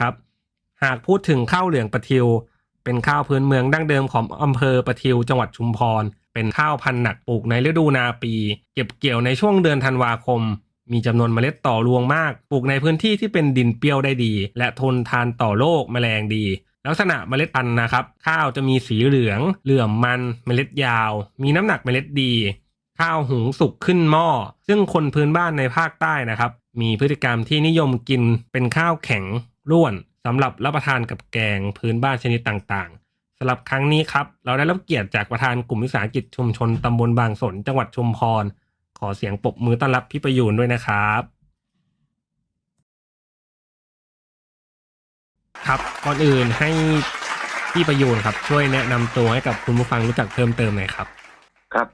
ครับ หากพูดถึงข้าวเหลืองปะทิว เป็นข้าวพื้นเมืองดั้งเดิมของอำเภอปะทิวจังหวัดชุมพร เป็นข้าวพันธุ์หนักปลูกในฤดูนาปี เก็บเกี่ยวในช่วงเดือนธันวาคม มีจำนวนเมล็ดต่อรวงมาก ปลูกในพื้นที่ที่เป็นดินเปรี้ยวได้ดี และทนทานต่อโรคแมลงดี ลักษณะเมล็ดพันธุ์นะครับ ข้าวจะมีสีเหลือง เหลื่อมมัน เมล็ดยาว มีน้ำหนักเมล็ดดี ข้าวหุงสุกขึ้นหม้อ ซึ่งคนพื้นบ้านในภาคใต้นะครับมีพฤติกรรมที่นิยมกินเป็นข้าวแข็ง ร่วนสำหรับรับประทานกับแกงพื้นบ้านชนิดต่างๆสำหรับครั้งนี้ครับ เราได้รับเกียรติจากประธานกลุ่มวิสาหกิจชุมชนตำบลบางสน จังหวัดชุมพร ขอเสียงปรบมือต้อนรับพี่ประยูนด้วยนะครับ ครับก่อนอื่นให้พี่ประยูนครับ ช่วยแนะนำตัวให้กับคุณผู้ฟังรู้จักเพิ่มเติมหน่อยครับ ครับ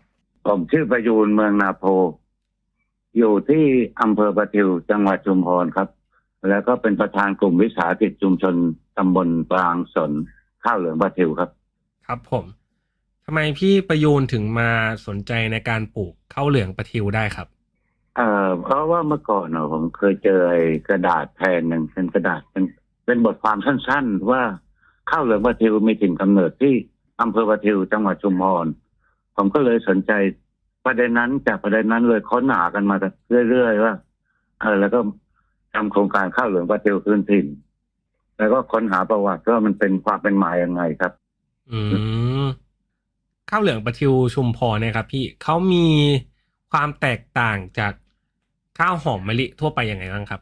ผมชื่อประยูนเมืองนาโพ อยู่ที่อำเภอประทิวจังหวัดชุมพรครับ แล้วก็เป็นประธานกลุ่มวิสาหกิจชุมชนตำบลบางสนข้าวเหลืองประทิวครับ ครับผมทำไมพี่ประยูนถึงมาสนใจในการปลูกข้าวเหลืองปะทิวได้ครับ เอ่อเพราะว่าเมื่อก่อนเนอะผมเคยเจอไอ้กระดาษแผ่นหนึ่งเป็นกระดาษเป็นเป็นบทความสั้นๆ ว่าข้าวเหลืองประทิวมีถิ่นกำเนิดที่อำเภอประทิวจังหวัดชุมพรผมก็เลยสนใจประเด็นนั้นจากประเด็นนั้นเลยค้นหากันมาเรื่อยๆว่าเออแล้วก็ ทำโครงการข้าวเหลืองประทิวคืนถิ่น แล้วก็ค้นหาประวัติว่ามันเป็นความเป็นมาอย่างไงครับ อืมข้าวเหลืองปลาทิวชุมพรเนี่ยครับ พี่เขามีความแตกต่างจากข้าวหอมมะลิทั่วไปยังไงบ้างครับ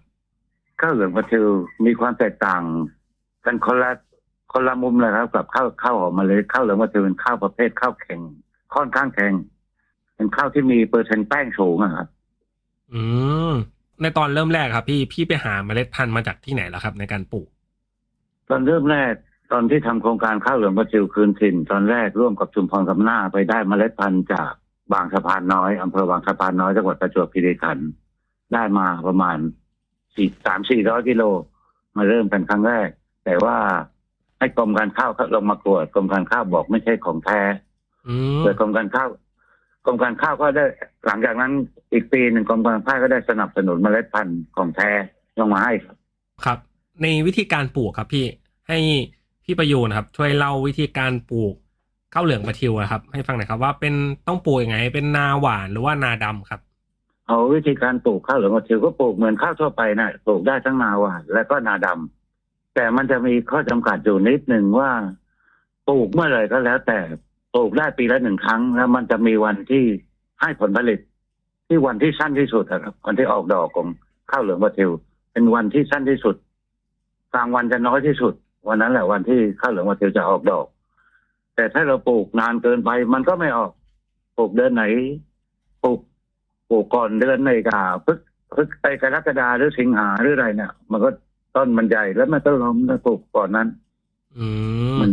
ข้าวเหลืองประทิวมีความแตกต่างกันคนละคนละมุมเลยครับ กับข้าวข้าวหอมมะลิข้าวเหลืองประทิวเป็นข้าวประเภทข้าวแข็งค่อนข้างแข็งเป็นข้าวที่มีเปอร์เซ็นต์แป้งสูงอะครับ อืม ในตอนเริ่มแรกครับ พี่พี่ไปหาเมล็ดพันธุ์มาจากที่ไหนล่ะครับ ในการปลูก ตอนเริ่มแรกตอนที่ทำโครงการข้าวเหลืองประทิวคืนถิ่น ตอนแรกร่วมกับชุมพรกำนาไปได้เมล็ดพันธุ์จากบางสะพานน้อยอำเภอบางสะพานน้อยจังหวัดประจวบคีรีขันธ์ได้มาประมาณสี่สามสี่ร้อยกิโลมาเริ่มกันครั้งแรก แต่ว่าให้กรมการข้าวลงมากรวดกรมการข้าวบอกไม่ใช่ของแท้อืมโดยกรมการข้าวก รมการข้าวก็ได้หลังจากนั้นอีกปีหนึ่งกรมการข้าวก็ได้สนับสนุนเมล็ดพันธุ์ของแท้ลงมาให้ครับครับ ในวิธีการปลูกครับพี่ให้พี่ประยูนครับ ช่วยเล่าวิธีการปลูกข้าวเหลืองปลาทิวอะครับ ให้ฟังหน่อยครับว่าเป็นต้องปลูกยังไง เป็นนาหวานหรือว่านาดำครับ เอาวิธีการปลูกข้าวเหลืองกระเทียมก็ปลูกเหมือนข้าวทั่วไปนะปลูกได้ทั้งนาหวานและก็นาดำแต่มันจะมีข้อจำกัดอยู่นิดหนึ่งว่าปลูกเมื่อไหร่ก็แล้วแต่ ปลูกได้ปีละหนึ่งครั้ง แล้วมันจะมีวันที่ให้ผลผลิต ที่วันที่สั้นที่สุดอะครับวันที่ออกดอกของข้าวเหลืองกระเทียมเป็นวันที่สั้นที่สุด กลางวันจะน้อยที่สุด วันนั้นแหละวันที่ข้าวเหลืองกระเทียมจะออกดอก แต่ถ้าเราปลูกนานเกินไป มันก็ไม่ออกปลูกเดือนไหนปลูกปลูกก่อนเดือนในกาพฤกพฤกไปกรกฎาหรือสิงหาหรืออะไรเนี่ยมันก็ต้นมันใหญ่แล้วมันต้องล้มแล้วปลูกก่อนนั้น อืมมัน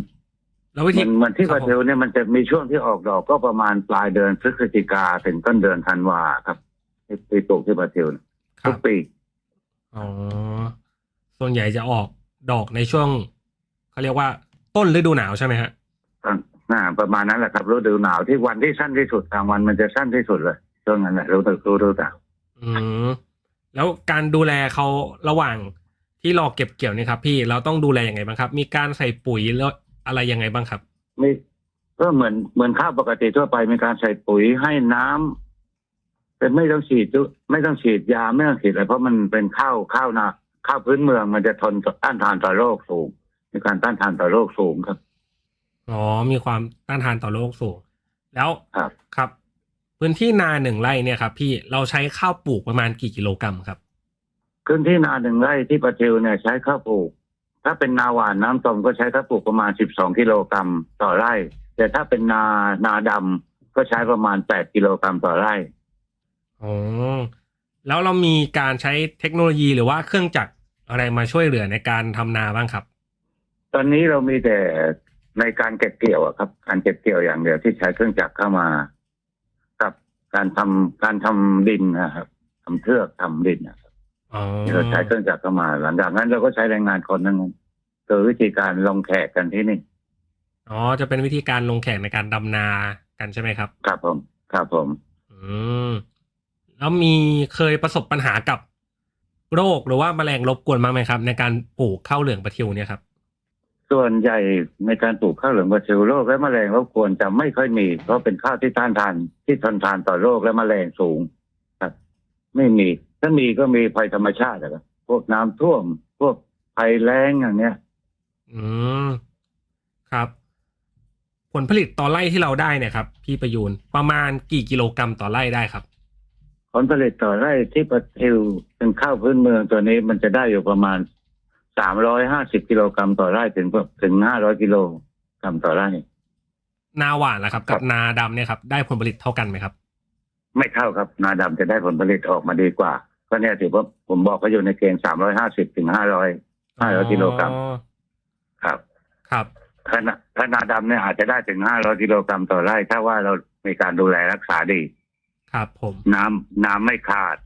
แล้ววิธีมันมันที่คปรับระเทวเนี่ยมันจะมีช่วงที่ออกดอกก็ประมาณปลายเดือนพฤศจิกาถึงต้นเดือนธันวาครับที่ที่ปลูกที่ประเทวเนี่ยคทุรักบปีอ๋อส่วนใหญ่จะออกดอกในช่วงเขาเรียกว่าต้นฤดูหนาวใช่ไหมฮะอ่าประมาณนั้นแหละครับฤดูหนาวที่วันที่สั้นที่สุดกลางวันมันจะสั้นที่สุดเลยช่วงนั้นแหละฤดูฤดูหนาวอืมแล้วการดูแลเขาระหว่างที่รอเก็บเกี่ยวนี่ครับ พี่เราต้องดูแลยังไงบ้างครับ มีการใส่ปุ๋ยแล้ว อะไรยังไงบ้างครับมีก็เหมือนเหมือนข้าวปกติทั่วไปมีการใส่ปุ๋ยให้น้ำแต่ไม่ต้องฉีดจุไม่ต้องฉีดยาไม่ต้องฉีดอะไรเพราะมันเป็นข้าวข้าวนาข้าวพื้นเมืองมันจะทนต้านทานต่อโรคสูง มีการต้านทานต่อโรคสูงครับอ๋อมีความต้านทานต่อโรคสูง แล้วครับครับ พื้นที่นาหนึ่งไร่เนี่ยครับ พี่เราใช้ข้าวปลูกประมาณกี่กิโลกรัมครับพื้นที่นาหนึ่งไร่ที่ประทิวเนี่ยใช้ข้าวปลูก ถ้าเป็นนาหวานน้ำตมก็ใช้ถ้าปลูกประมาณ 12 กิโลกรัมต่อไร่ แต่ถ้าเป็นนานาดำก็ใช้ประมาณ 8 กิโลกรัมต่อไร่อ๋อแล้วเรามีการใช้เทคโนโลยีหรือว่าเครื่องจักรอะไรมาช่วยเหลือในการทำนาบ้างครับ ตอนนี้เรามีแต่ในการเก็บเกี่ยวอะครับ การเก็บเกี่ยวอย่างเดียวที่ใช้เครื่องจักรเข้ามา กับการทำการทำดินนะครับทำเทือกทำดินนะครับอ๋อ ที่เราใช้เครื่องจักรเข้ามา หลังจากนั้นเราก็ใช้แรงงานคนนั่นเองคือวิธีการลงแขกกันที่นี่ อ๋อ จะเป็นวิธีการลงแข่งในการดำนากันใช่ไหมครับ ครับผม ครับผม อืม แล้วมีเคยประสบปัญหากับโรคหรือว่าแมลงรบกวนบ้างไหมครับ ในการปลูกข้าวเหลืองปะทิวเนี่ยครับ ส่วนใหญ่ในการปลูกข้าวเหลืองกระเชิวโรคและแมลงรบกวนจะไม่ค่อยมี เพราะเป็นข้าวที่ต้านทานที่ทนทานต่อโรคและแมลงสูง ครับ ไม่มีถ้ามีก็มีภัยธรรมชาตินะครับพวกน้ำท่วม พวกภัยแล้งอย่างเนี้ย อืมครับ ผลผลิตต่อไร่ที่เราได้เนี่ยครับพี่ประยูนประมาณกี่กิโลกรัมต่อไร่ได้ครับ ผลผลิตต่อไร่ที่ประทิวเป็นข้าวพื้นเมืองตัวนี้มันจะได้อยู่ประมาณสามร้อยห้าสิบกิโลกรัมต่อไร่ถึงถึงห้าร้อยกิโลกรัมต่อไร่นาหวานล่ะครับครักับบนาดำเนี่ยครับ ได้ผลผลิตเท่ากันไหมครับ ไม่เท่าครับ นาดำจะได้ผลผลิตออกมาดีกว่า ก็เนี่ยถือว่าผมบอกเขาอยู่ในเกณฑ์สามร้อยห้าสิบถึงห้าร้อยห้าร้อยกิโลกรัมอ๋อครับ ครับถ้านาถ้านาดำเนี่ยอาจจะได้ถึงห้าร้อยกิโลกรัมต่อไร่ ถ้าว่าเรามีการดูแลรักษาดี ครับผม น้ำน้ำไม่ขาด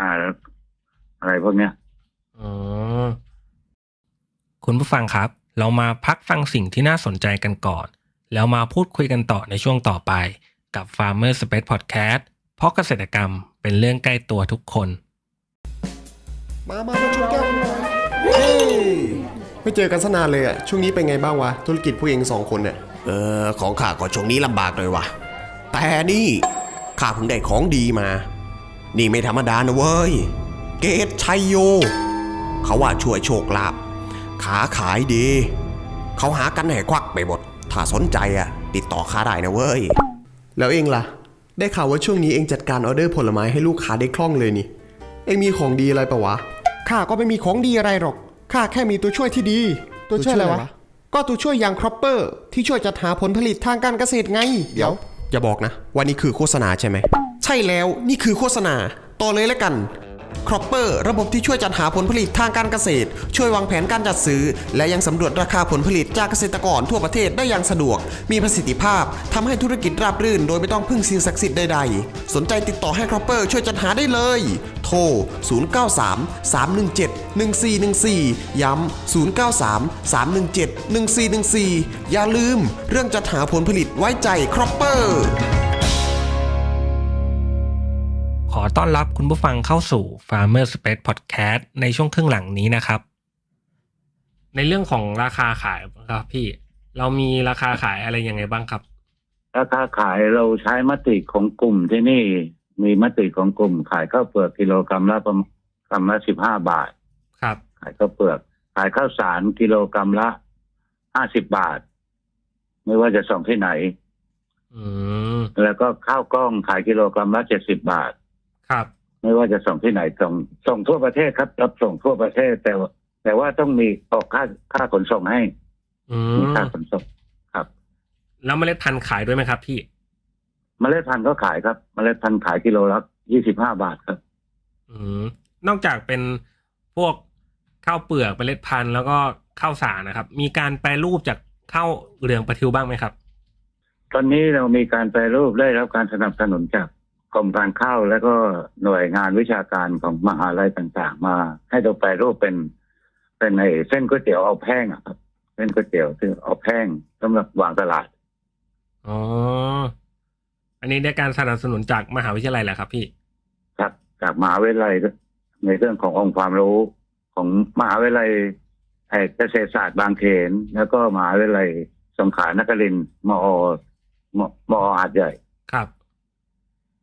อ่า อะไรพวกเนี้ยอ๋อคุณผู้ฟังครับ เรามาพักฟังสิ่งที่น่าสนใจกันก่อน แล้วมาพูดคุยกันต่อในช่วงต่อไปกับ Farmer Space Podcast เพราะเกษตรกรรมเป็นเรื่องใกล้ตัวทุกคน มามามาชนแก้วกันหน่อยเฮ้ยไม่เจอกันสนานเลยอะช่วงนี้เป็นไงบ้างวะ ธุรกิจผู้เองสองคนเนี่ยเออ ของข้าก็ช่วงนี้ลำบากเลยว่ะ แต่นี่ข้าเพิ่งได้ของดีมา นี่ไม่ธรรมดานะเว้ย เกตชัยโย เขาว่าช่วยโชคลาภขาขายดี เขาหากันให้ควักไปหมด ถ้าสนใจอะติดต่อข้าได้นะเว้ย แล้วเองล่ะ ได้ข่าวว่าช่วงนี้เองจัดการออเดอร์ผลไม้ให้ลูกค้าได้คล่องเลยนี่ เองมีของดีอะไรปะวะ ข้าก็ไม่มีของดีอะไรหรอก ข้าแค่มีตัวช่วยที่ดี ตัวช่วยอะไรตัวช่วยอะไรวะวะ ก็ตัวช่วยอย่างครอปเปอร์ที่ช่วยจัดหาผลผลิตทางการเกษตรไง เดี๋ยว อย่าบอกนะว่านี่คือโฆษณาใช่ไหม ใช่แล้ว นี่คือโฆษณา ต่อเลยแล้วกัน ครอปเปอร์ระบบที่ช่วยจัดหาผลผลิตทางการเกษตร ช่วยวางแผนการจัดซื้อ และยังสำรวจราคาผลผลิตจากเกษตรกรทั่วประเทศได้อย่างสะดวก มีประสิทธิภาพทำให้ธุรกิจราบรื่น โดยไม่ต้องพึ่งสิ่งศักดิ์สิทธิ์ใดๆ สนใจติดต่อให้ครอปเปอร์ช่วยจัดหาได้เลย โทร 093 317 1414 ย้ำ 093 317 1414 อย่าลืม เรื่องจัดหาผลผลิตไว้ใจครอปเปอร์ อต้อนรับคุณผู้ฟังเข้าสู่ Farmer Space Podcast ในช่วงครึ่งหลังนี้นะครับ ในเรื่องของราคาขายครับพี่เรามีราคาขายอะไรยังไงบ้างครับ ราคาขายเราใช้มติของกลุ่มที่นี่ มีมติของกลุ่ม ขายข้าวเปลือกกิโลกรัมละประมาณกรัมละสิบห้าบาท ครับ ขายข้าวเปลือก ขายข้าวสารกิโลกรัมละห้าสิบบาท ไม่ว่าจะส่งที่ไหน อืมแล้วก็ข้าวกล้องขายกิโลกรัมละเจ็ดสิบบาท ครับ ไม่ว่าจะส่งที่ไหนส่งส่งทั่วประเทศครับ รับส่งทั่วประเทศแต่ว่าแต่ว่าต้องมีออกค่าค่าขนส่งให้อืมีมค่าขนส่งครับ แล้วเมล็ดพันธุ์ขายด้วยไหมครับพี่ เมล็ดพันธุ์ก็ขายครับ เมล็ดพันธุ์ขายกิโลละยี่สิบห้าบาทครับ อืมนอกจากเป็นพวกข้าวเปลือกเมล็ดพันธุ์แล้วก็ข้าวสารนะครับ มีการแปรรูปจากข้าวเหลืองปะทิวบ้างไหมครับ ตอนนี้เรามีการแปรรูปได้รับการสนับสนุนจาก กรมการข้าวและก็หน่วยงานวิชาการของมหาลัยต่างๆ มา ให้เราแปรรูปเป็น เป็นไอ้เส้นก๋วยเตี๋ยวเอาแห้งอะครับเส้นก๋วยเตี๋ยวที่เอาแห้งสำหรับวางตลาดอ๋ออันนี้ได้การสนับสนุนจากมหาวิทยาลัยแหละครับ พี่ ครับจากมหาวิทยาลัยในเรื่องขององค์ความรู้ของมหาวิทยาลัยไอ้เกษตรศาสตร์บางเขน แล้วก็มหาวิทยาลัยสงขลานครินทร์มอมมอหาดใหญ่ครับ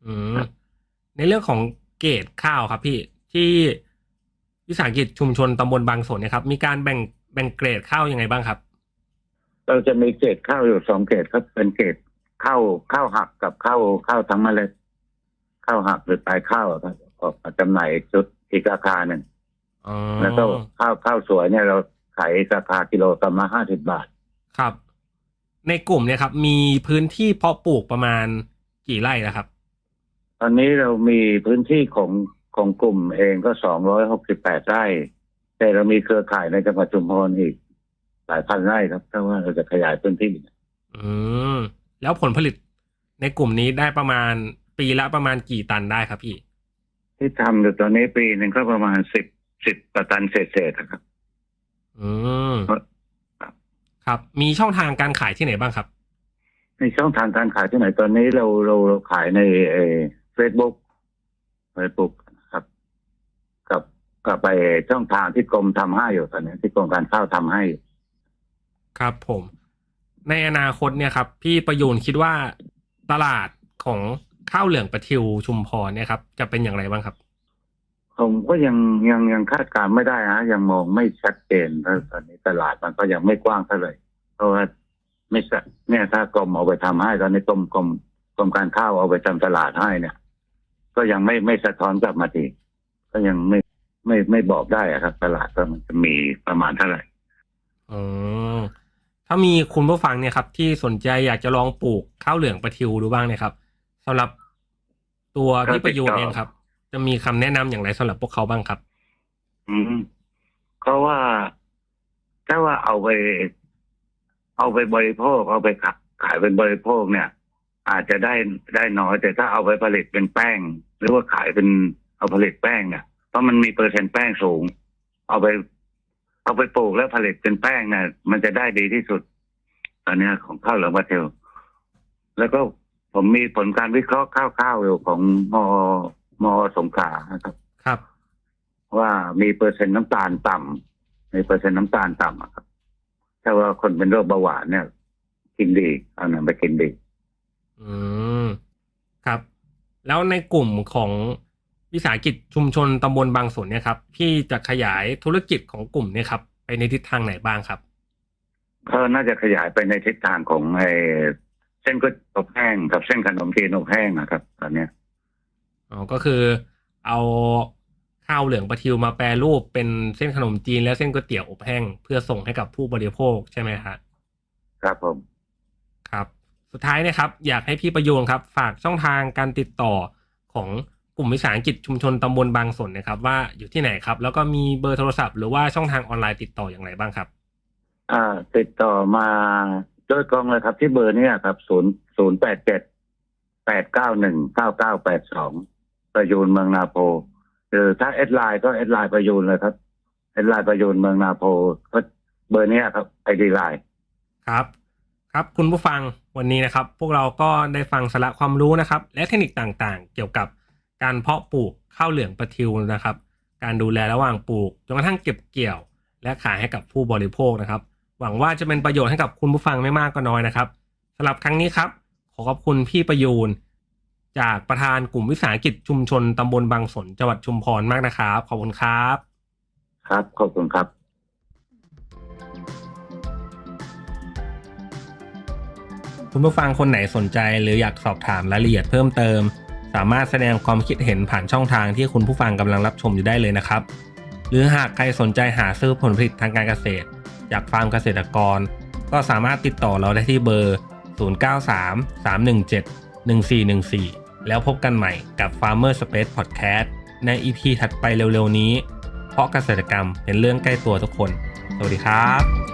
อืมในเรื่องของเกรดข้าวครับ พี่ที่วิสาหกิจชุมชนตำบลบางสนเนี่ยครับ มีการแบ่งแบ่งเกรดข้าวยังไงบ้างครับ เราจะมีเกรดข้าวอยู่สองเกรดครับ เป็นเกรดข้าวข้าวหักกับข้าวข้าวทั้งเมล็ดข้าวหักหรือปลายข้าวอะครับออกมาจำหน่ายชุดอีกราคาหนึ่งอ๋อแล้วก็ข้าวข้าวสวยเนี่ยเราขายราคากิโลกรัมละห้าสิบบาท ครับ ในกลุ่มเนี่ยครับ มีพื้นที่เพาะปลูกประมาณกี่ไร่นะครับ ตอนนี้เรามีพื้นที่ของของกลุ่มเองก็สองร้อยหกสิบแปดไร่ แต่เรามีเครือข่ายในจังหวัดชุมพรอีก หลายพันไร่ครับ ถ้าว่าเราจะขยายพื้นที่ อืม แล้วผลผลิตในกลุ่มนี้ได้ประมาณปีละประมาณกี่ตันได้ครับพี่ ที่ทำอยู่ตอนนี้ปีหนึ่งก็ประมาณสิบสิบประตันเศษๆนะครับ อืมครับครับ มีช่องทางการขายที่ไหนบ้างครับ ในช่องทางการขายที่ไหนตอนนี้เราเราเราขายใน เฟซบุ๊กเฟซบุ๊กครับ กับกับไปช่องทางที่กรมทำให้อยู่ตอนนี้ที่กรมการข้าวทำให้ ครับผม ในอนาคตเนี่ยครับ พี่ประยูนคิดว่าตลาดของข้าวเหลืองประทิวชุมพรเนี่ยครับ จะเป็นอย่างไรบ้างครับ ผมก็ยังยังยังคาดการณ์ไม่ได้ฮะยังมองไม่ชัดเจนเพราะตอนนี้ตลาดมันก็ยังไม่กว้างเท่าไหร่เพราะว่าไม่สะเนี่ยถ้ากรมเอาไปทำให้ตอนนี้กรมกรมกรมการข้าวเอาไปทำตลาดให้เนี่ย ก็ยังไม่ไม่สะท้อนกลับมาทีก็ยังไม่ไม่ไม่บอกได้อะครับ ตลาดว่ามันจะมีประมาณเท่าไหร่อืมถ้ามีคุณผู้ฟังเนี่ยครับ ที่สนใจอยากจะลองปลูกข้าวเหลืองประทิวดูบ้างเนี่ยครับสำหรับตัวพี่ประยูนเองครับ จะมีคำแนะนำอย่างไรสำหรับพวกเขาบ้างครับ อืมเพราะว่าถ้าว่าเอาไป เอาไปบริโภค เอาไปขายขายเป็นบริโภคเนี่ย อาจจะได้ได้น้อย แต่ถ้าเอาไปผลิตเป็นแป้ง หรือว่าขายเป็นเอาผลิตแป้งเนี่ยเพราะมันมีเปอร์เซ็นต์แป้งสูง เอาไป เอาไปปลูกแล้วผลิตเป็นแป้งเนี่ยมันจะได้ดีที่สุดตอนเนี้ยของข้าวเหลืองประเทลแล้วก็ผมมีผลการวิเคราะห์คร่าวๆอยู่ของมมสงขลานะครับ ครับ ว่ามีเปอร์เซ็นต์น้ำตาลต่ำมีเปอร์เซ็นต์น้ำตาลต่ำอะครับถ้าว่าคนเป็นโรคเบาหวานเนี่ย กินดีเอานำไปกินดี อืมครับ แล้วในกลุ่มของวิสาหกิจชุมชนตำบลบางสนเนี่ยครับพี่จะขยายธุรกิจของกลุ่มเนี่ยครับ ไปในทิศทางไหนบ้างครับเขาน่าจะขยายไปในทิศทางของไอ้เส้นก๋วยอบแห้งกับเส้นขนมจีนอบแห้งนะครับ ตอนเนี้ยอ๋อก็คือเอาข้าวเหลืองปลาทิวมาแปรรูปเป็นเส้นขนมจีนและเส้นก๋วยเตี๋ยวอบแห้งเพื่อส่งให้กับผู้บริโภคใช่ไหมครับครับผมครับ สุดท้ายเนะครับ อยากให้พี่ประโยงครับ ฝากช่องทางการติดต่อของกลุ่มวิสาหกิจชุมชนตำบลบางสนนะครับ ว่าอยู่ที่ไหนครับ แล้วก็มีเบอร์โทรศัพท์หรือว่าช่องทางออนไลน์ติดต่ออย่างไรบ้างครับ อ่า ติดต่อมาโดยกองเลยครับ ที่เบอร์เนี้ครับศูนย์ศูนย์แปดเจ็ดแปดเก้าหนึ่งเก้าเก้าแปดสองประยูนเมืองนาโพหรือถ้าแอดไลน์ก็แอดไลน์ประยูนเลยครับแอดไลน์ประยูนเมืองนาโพก็เบอร์เนี้ยครับไอดีไลน์ครับ ครับคุณผู้ฟังวันนี้นะครับ พวกเราก็ได้ฟังสาระความรู้นะครับ และเทคนิคต่างๆ เกี่ยวกับการเพาะปลูกข้าวเหลืองปลาทิวนะครับ การดูแลระหว่างปลูกจนกระทั่งเก็บเกี่ยว และขายให้กับผู้บริโภคนะครับ หวังว่าจะเป็นประโยชน์ให้กับคุณผู้ฟังไม่มากก็น้อยนะครับสำหรับครั้งนี้ครับ ขอขอบคุณพี่ประยูนจากประธานกลุ่มวิสาหกิจชุมชนตำบลบางสนจังหวัดชุมพรมากนะครับขอบคุณครับ ครับขอบคุณครับ คุณผู้ฟังคนไหนสนใจ หรืออยากสอบถามรายละเอียดเพิ่มเติม สามารถแสดงความคิดเห็นผ่านช่องทางที่คุณผู้ฟังกำลังรับชมอยู่ได้เลยนะครับ หรือหากใครสนใจหาซื้อผลผลิตทางการเกษตร จากฟาร์มเกษตรกร ก็สามารถติดต่อเราได้ที่เบอร์ 0933171414 แล้วพบกันใหม่กับ Farmer Space Podcast ใน EP ถัดไปเร็วๆนี้ เพราะเกษตรกรรมเป็นเรื่องใกล้ตัวทุกคน สวัสดีครับ